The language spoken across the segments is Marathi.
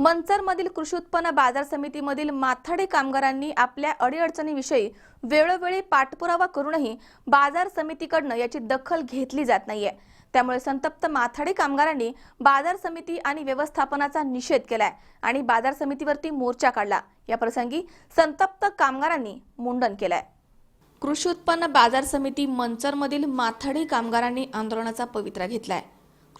मंचरमधील कृषी उत्पन्न बाजार समितीमधील माथाडे कामगारांनी आपल्या अडीअडचणीविषयी वेळोवेळी पाठपुरावा करूनही बाजार समितीकडनं याची दखल घेतली जात नाहीये. त्यामुळे संतप्त माथाडे कामगारांनी बाजार समिती आणि व्यवस्थापनाचा निषेध केलाय आणि बाजार समितीवरती मोर्चा काढला. या प्रसंगी संतप्त कामगारांनी मुंडन केलंय. कृषी उत्पन्न बाजार समिती मंचरमधील माथाडी कामगारांनी आंदोलनाचा पवित्रा घेतलाय.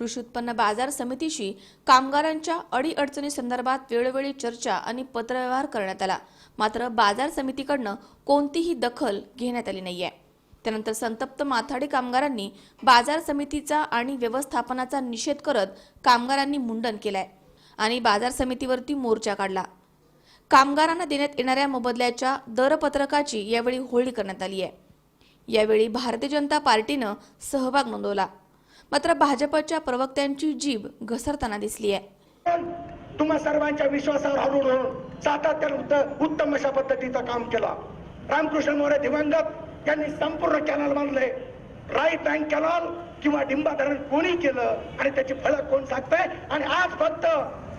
कृषी उत्पन्न बाजार समितीशी कामगारांच्या अडीअडचणी संदर्भात वेळोवेळी चर्चा आणि पत्रव्यवहार करण्यात आला. मात्र बाजार समितीकडनं कोणतीही दखल घेण्यात आली नाहीये. त्यानंतर संतप्त माथाडी कामगारांनी बाजार समितीचा आणि व्यवस्थापनाचा निषेध करत कामगारांनी मुंडन केलंय आणि बाजार समितीवरती मोर्चा काढला. कामगारांना देण्यात येणाऱ्या मोबदल्याच्या दरपत्रकाची यावेळी होळी करण्यात आली आहे यावेळी भारतीय जनता पार्टीनं सहभाग नोंदवला. मात्र भाजपच्या प्रवक्त्यांची जीभ घसरताना दिसली आहे. तुम्हा सर्वांच्या विश्वासावर हरून सातत्याने सातत्यानं उत्तम अशा पद्धतीचं काम केलं. रामकृष्ण मोरे दिवंगत यांनी संपूर्ण कॅनल बांधले राईट बँक कॅनल किंवा डिंबा धरण कोणी केलं आणि त्याची फळं कोण सांगतंय आणि आज फक्त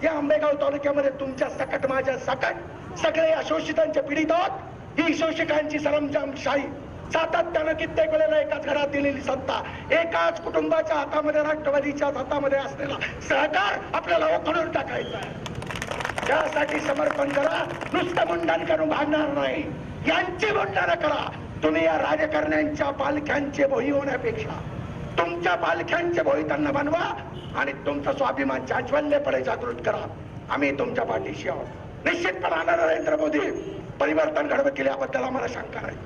या आंबेगाव तालुक्यामध्ये तुमच्या सकट माझ्या सकट सगळे या पीडित आहोत. ही शोषिकांची सरंजामशाही सातत्यानं कित्येक वेळेला एकाच घरात दिलेली सत्ता एकाच कुटुंबाच्या हातामध्ये राष्ट्रवादीच्या हातामध्ये असलेला सहकार आपल्याला ओखडून टाकायचा आहे. त्यासाठी समर्पण करा नुसतं मुंडण करून भांडणार नाही. यांची मुंडन करा. तुम्ही या राजकारण्यांच्या पालख्यांचे भोई होण्यापेक्षा तुमच्या पालख्यांचे भोई त्यांना बनवा आणि तुमचा स्वाभिमान चाचवल्यपणे जागृत करा. आम्ही तुमच्या पाठीशी आहोत. निश्चितपणे नरेंद्र मोदी परिवर्तन घडवत केल्याबद्दल आम्हाला शंका नाही.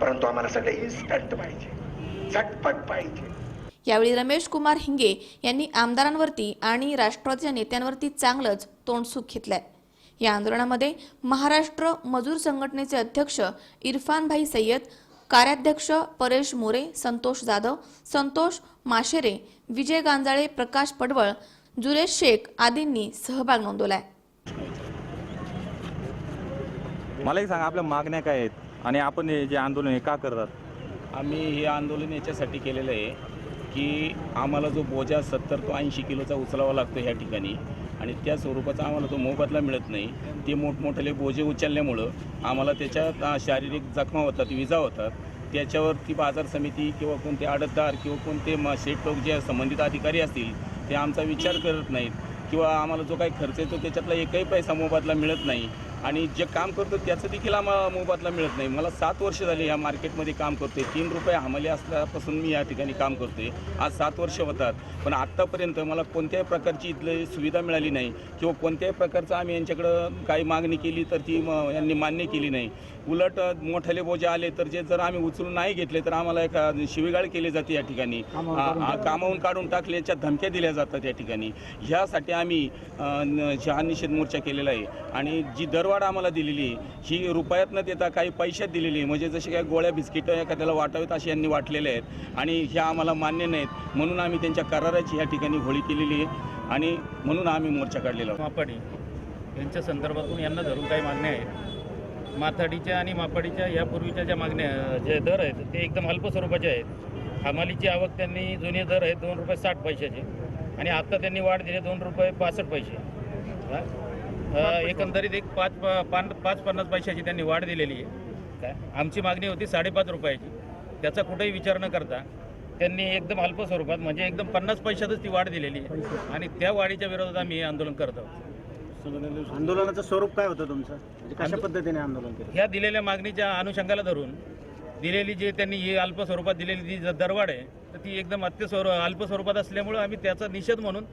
परंतु आम्हाला सगळे इन्स्टंट पाहिजे. झटपट पाहिजे. यावेळी रमेश कुमार हिंगे यांनी आमदारांवरती आणि राष्ट्रवादीच्या नेत्यांवरती चांगलंच तोंडसुख घेतलंय. या आंदोलनामध्ये महाराष्ट्र मजूर संघटनेचे अध्यक्ष इरफान भाई सय्यद कार्याध्यक्ष परेश मोरे संतोष जाधव संतोष माशेरे विजय गांजाळे प्रकाश पडवळ जुरेश शेख आदींनी सहभाग नोंदवलाय. मला एक सांगा आपल्या मागण्या काय आहेत? आणि आपण हे जे आंदोलन हे का करतात? आम्ही हे आंदोलन याच्यासाठी केलेलं आहे की आम्हाला जो बोजा सत्तर तो ऐंशी किलोचा उचलावा लागतो ह्या ठिकाणी आणि त्या स्वरूपाचा आम्हाला तो मोबदला मिळत नाही. ते मोठमोठ्याले बोजे उचलल्यामुळं आम्हाला त्याच्यात शारीरिक जखमा होतात विजा होतात. त्याच्यावरती बाजार समिती किंवा कोणते आडतदार किंवा कोणते म शेठ लोक जे संबंधित अधिकारी असतील ते आमचा विचार करत नाहीत. किंवा आम्हाला जो काही खर्च येतो त्याच्यातला एकही पैसा मोबदला मिळत नाही. आणि जे काम करतो त्याचं देखील आम्हाला मोबदला मिळत नाही. मला सात वर्ष झाली या मार्केटमध्ये काम करतोय. तीन रुपये हमाली असल्यापासून मी या ठिकाणी काम करतोय. आज सात वर्ष होतात. पण आत्तापर्यंत मला कोणत्याही प्रकारची इथली सुविधा मिळाली नाही किंवा कोणत्याही प्रकारचं आम्ही यांच्याकडं काही मागणी केली तर ती यांनी मान्य केली नाही. उलट मोठाले बोजे आले तर जे जर आम्ही उचलून नाही घेतले तर आम्हाला एक शिवीगाळ केली जाते या ठिकाणी. कामावून काढून टाकल्याच्या धमक्या दिल्या जातात या ठिकाणी. ह्यासाठी आम्ही हा निषेध मोर्चा केलेला आहे. आणि जी दरवाढ वाढ आम्हाला दिलेली आहे, ही रुपयात न देता काही पैशात दिलेली आहे. म्हणजे जसे काही गोळ्या बिस्किटं एखाद्याला वाटावेत असे यांनी वाटलेले आहेत. आणि ह्या आम्हाला मान्य नाहीत. म्हणून आम्ही त्यांच्या कराराची ह्या ठिकाणी होळी केलेली आहे. आणि म्हणून आम्ही मोर्चा काढलेला मापाडी यांच्या संदर्भातून यांना धरून काही मागण्या आहेत. माथाडीच्या आणि मापाडीच्या यापूर्वीच्या ज्या मागण्या जे दर आहेत ते एकदम अल्प स्वरूपाचे आहेत. हमालीची आवक त्यांनी जुने दर आहेत दोन रुपये साठ पैशाचे. आणि आत्ता त्यांनी वाढ दिली दोन रुपये पासष्ट पैसे. एकंदरीत एक पाच पान पाच पन्नास पैशाची त्यांनी वाढ दिलेली आहे. काय? आमची मागणी होती साडेपाच रुपयाची. त्याचा कुठेही विचार न करता त्यांनी एकदम अल्प स्वरूपात म्हणजे एकदम पन्नास पैशातच ती वाढ दिलेली आहे. आणि त्या वाढीच्या विरोधात आम्ही हे आंदोलन करत आहोत. आंदोलनाचं स्वरूप काय होतं तुमचं? म्हणजे कशा पद्धतीने आंदोलन केलं? ह्या दिलेल्या मागणीच्या अनुषंगाला धरून दिलेली जी त्यांनी ही अल्प स्वरूपात दिलेली जी दरवाढ आहे तर ती एकदम अत्य स्वरू अल्प स्वरूपात असल्यामुळं आम्ही त्याचा निषेध म्हणून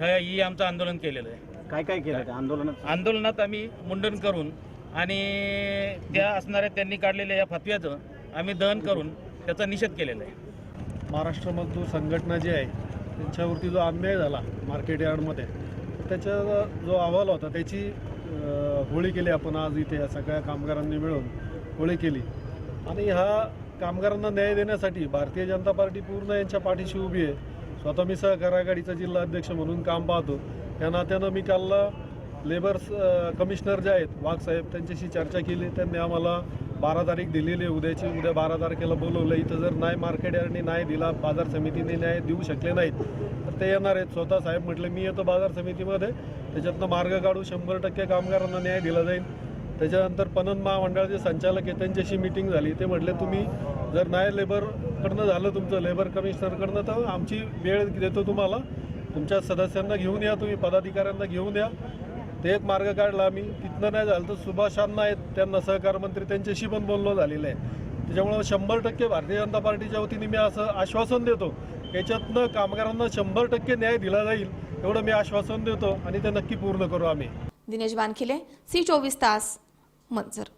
ही आमचं आंदोलन केलेलं आहे. काय काय केलं त्या आंदोलनात? आंदोलनात आम्ही मुंडन करून आणि त्या असणाऱ्या त्यांनी काढलेल्या या फतव्याचं आम्ही दहन करून त्याचा निषेध केलेला आहे. महाराष्ट्र मजदूर संघटना जी आहे त्यांच्यावरती जो अन्याय झाला मार्केट यार्डमध्ये त्याचा जो अहवाल होता त्याची अ, होळी केली आपण आज इथे या सगळ्या कामगारांनी मिळून होळी केली. आणि ह्या कामगारांना न्याय देण्यासाठी भारतीय जनता पार्टी पूर्ण यांच्या पाठीशी उभी आहे. स्वतः मी सहकार आघाडीचा जिल्हा अध्यक्ष म्हणून काम पाहतो. या नात्यानं मी काल लेबर कमिशनर जे आहेत वाघ साहेब त्यांच्याशी चर्चा केली. त्यांनी आम्हाला बारा तारीख दिलेली आहे. उद्याची उद्या बारा तारखेला बोलवलं. इथं जर नाही मार्केट यार्डने नाही दिला बाजार समितीने न्याय देऊ शकले नाहीत तर ते येणार आहेत. स्वतः साहेब म्हटले मी येतो बाजार समितीमध्ये. त्याच्यातनं मार्ग काढू. शंभर टक्के कामगारांना न्याय दिला जाईल. त्याच्यानंतर पणन महामंडळाचे संचालक आहे त्यांच्याशी मिटिंग झाली. ते म्हटले तुम्ही जर नाही लेबरकडनं झालं तुमचं लेबर कमिशनरकडनं तर आमची वेळ देतो तुम्हाला. तुमच्या सदस्यांना घेऊन या तुम्ही पदाधिकाऱ्यांना घेऊन या. ते एक मार्ग काढला आम्ही. तिथनं नाही झालं तर सुभाषांना आहेत त्यांना सहकार मंत्री त्यांच्याशी पण बोलणं झालेलं आहे. त्याच्यामुळं शंभर टक्के भारतीय जनता पार्टीच्या वतीने मी असं आश्वासन देतो. याच्यातनं कामगारांना शंभर टक्के न्याय दिला जाईल एवढं मी आश्वासन देतो आणि ते नक्की पूर्ण करू आम्ही. दिनेश वानखिले सी चोवीस तास. मंजर.